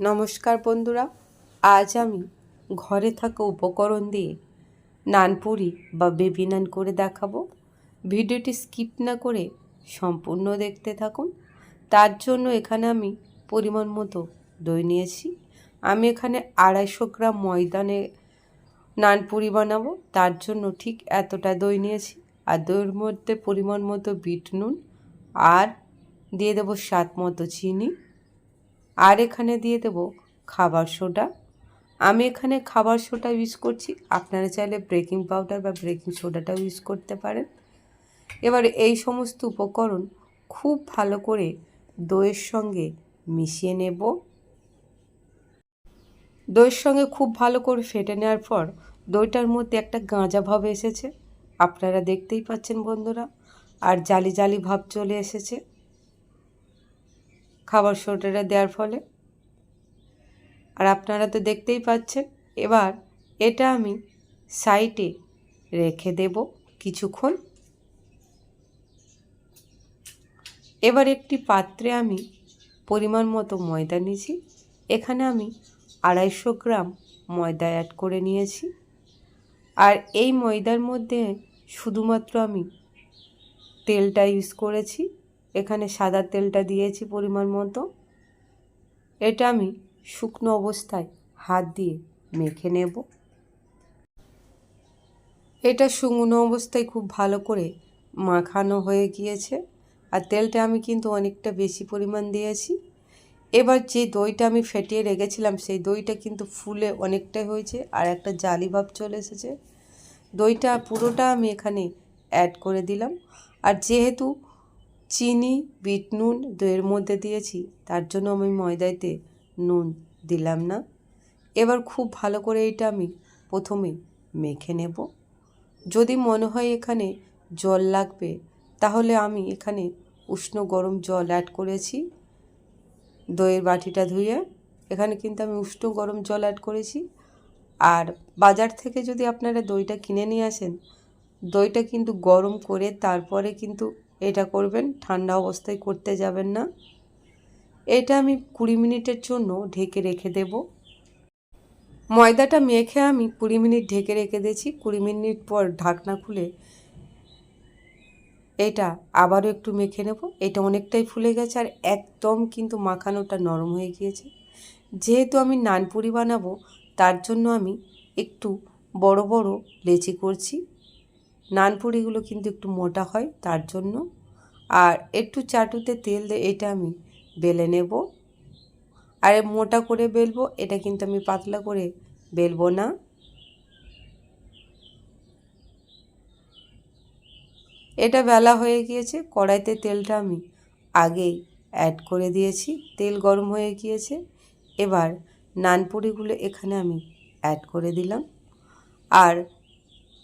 নমস্কার বন্ধুরা, আজ আমি ঘরে থাকা উপকরণ দিয়ে নানপুরি বা বেবি নান করে দেখাবো। ভিডিওটি স্কিপ না করে সম্পূর্ণ দেখতে থাকুন। তার জন্য এখানে আমি পরিমাণ মতো দই নিয়েছি। আমি এখানে আড়াইশো গ্রাম ময়দানে নানপুরি বানাবো। তার জন্য ঠিক এতটা দই নিয়েছি। আর দইয়ের মধ্যে পরিমাণ মতো বিট নুন আর দিয়ে দেবো স্বাদ মতো চিনি। আর এখানে দিয়ে দেব খাবার সোডা। আমি এখানে খাবার সোডা ইউজ করছি। আপনারা চাইলে ব্রেকিং পাউডার বা ব্রেকিং সোডাটাও ইউজ করতে পারেন। এবার এই সমস্ত উপকরণ খুব ভালো করে দইয়ের সঙ্গে মিশিয়ে নেব। দইয়ের সঙ্গে খুব ভালো করে ফেটে নেওয়ার পর দইটার মধ্যে একটা গাঁজা ভাব এসেছে। আপনারা দেখতেই পাচ্ছেন বন্ধুরা, আর জালি জালি ভাব চলে এসেছে। খাবার সোডাটা দেওয়ার ফলে। আর আপনারা তো দেখতেই পাচ্ছেন, এবার এটা আমি সাইডে রেখে দেব কিছুক্ষণ। এবার একটি পাত্রে আমি পরিমাণ মতো ময়দা নিয়েছি। এখানে আমি আড়াইশো গ্রাম ময়দা অ্যাড করে নিয়েছি। আর এই ময়দার মধ্যে শুধুমাত্র আমি তেলটা ইউজ করেছি। এখানে সাদা তেলটা দিয়েছি পরিমাণ মতো। এটা আমি শুকনো অবস্থায় হাত দিয়ে মেখে নেব। এটা শুকনো অবস্থায় খুব ভালো করে মাখানো হয়ে গিয়েছে। আর তেলটা আমি কিন্তু অনেকটা বেশি পরিমাণ দিয়েছি। এবার যে দইটা আমি ফেটিয়ে রেখেছিলাম, সেই দইটা কিন্তু ফুলে অনেকটাই হয়েছে আর একটা জালি ভাব চলে এসেছে। দইটা পুরোটা আমি এখানে অ্যাড করে দিলাম। আর যেহেতু চিনি, বিট নুন দইয়ের মধ্যে দিয়েছি। তার জন্য আমি ময়দাতে নুন দিলাম না। এবার খুব ভালো করে এটা আমি প্রথমে মেখে নেব। যদি মনে হয় এখানে জল লাগবে, তাহলে আমি এখানে উষ্ণ গরম জল অ্যাড করেছি। দইয়ের বাটিটা ধুয়ে এখানে কিন্তু আমি উষ্ণ গরম জল অ্যাড করেছি। আর বাজার থেকে যদি আপনারা দইটা কিনে নিয়ে আসেন, দইটা কিন্তু গরম করে তারপরে কিন্তু এটা করবেন, ঠান্ডা অবস্থায় করতে যাবেন না। এটা আমি কুড়ি মিনিটের জন্য ঢেকে রেখে দেব। ময়দাটা মেখে আমি কুড়ি মিনিট ঢেকে রেখে দিয়েছি। কুড়ি মিনিট পর ঢাকনা খুলে এটা আবারও একটু মেখে নেব। এটা অনেকটাই ফুলে গেছে আর একদম কিন্তু মাখানোটা নরম হয়ে গিয়েছে। যেহেতু আমি নানপুরি বানাবো, তার জন্য আমি একটু বড় বড় লেচি করছি। নানপুরিগুলো কিন্তু একটু মোটা হয়, তার জন্য। আর একটু চাটুতে তেল দিয়ে এটা আমি বেলে নেব। আর মোটা করে বেলবো, এটা কিন্তু আমি পাতলা করে বেলবো না। এটা বেলা হয়ে গিয়েছে, কড়াইতে তেলটা আমি আগেই অ্যাড করে দিয়েছি, তেল গরম হয়ে গিয়েছে। এবার নানপুরিগুলো এখানে আমি অ্যাড করে দিলাম। আর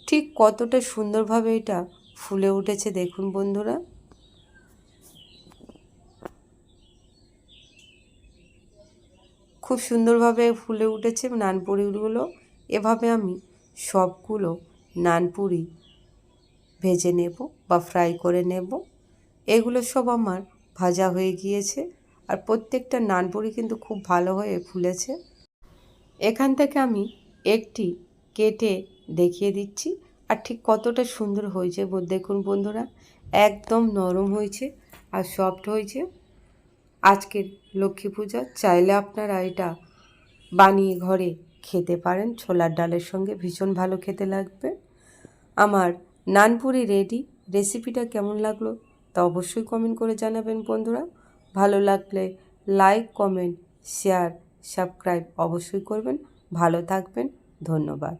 ঠিক কতটা সুন্দরভাবে এটা ফুলে উঠেছে দেখুন বন্ধুরা। খুব সুন্দরভাবে ফুলে উঠেছে নানপুরিগুলো। এভাবে আমি সবগুলো নানপুরি ভেজে নেব বা ফ্রাই করে নেব। এগুলো সব আমার ভাজা হয়ে গিয়েছে আর প্রত্যেকটা নানপুরি কিন্তু খুব ভালো হয়ে ফুলেছে। এখান থেকে আমি একটি কেটে দেখিয়ে দিচ্ছি। আর ঠিক কতটা সুন্দর হয়েছে দেখুন বন্ধুরা, একদম নরম হয়েছে আর সফট হয়েছে। আজকের লক্ষ্মী পূজা, চাইলে আপনারা এটা বানিয়ে ঘরে খেতে পারেন। ছোলার ডালের সঙ্গে ভীষণ ভালো খেতে লাগবে। আমার নানপুরি রেডি রেসিপিটা কেমন লাগল তা অবশ্যই কমেন্ট করে জানাবেন বন্ধুরা। ভালো লাগলে লাইক কমেন্ট শেয়ার সাবস্ক্রাইব অবশ্যই করবেন। ভালো থাকবেন, ধন্যবাদ।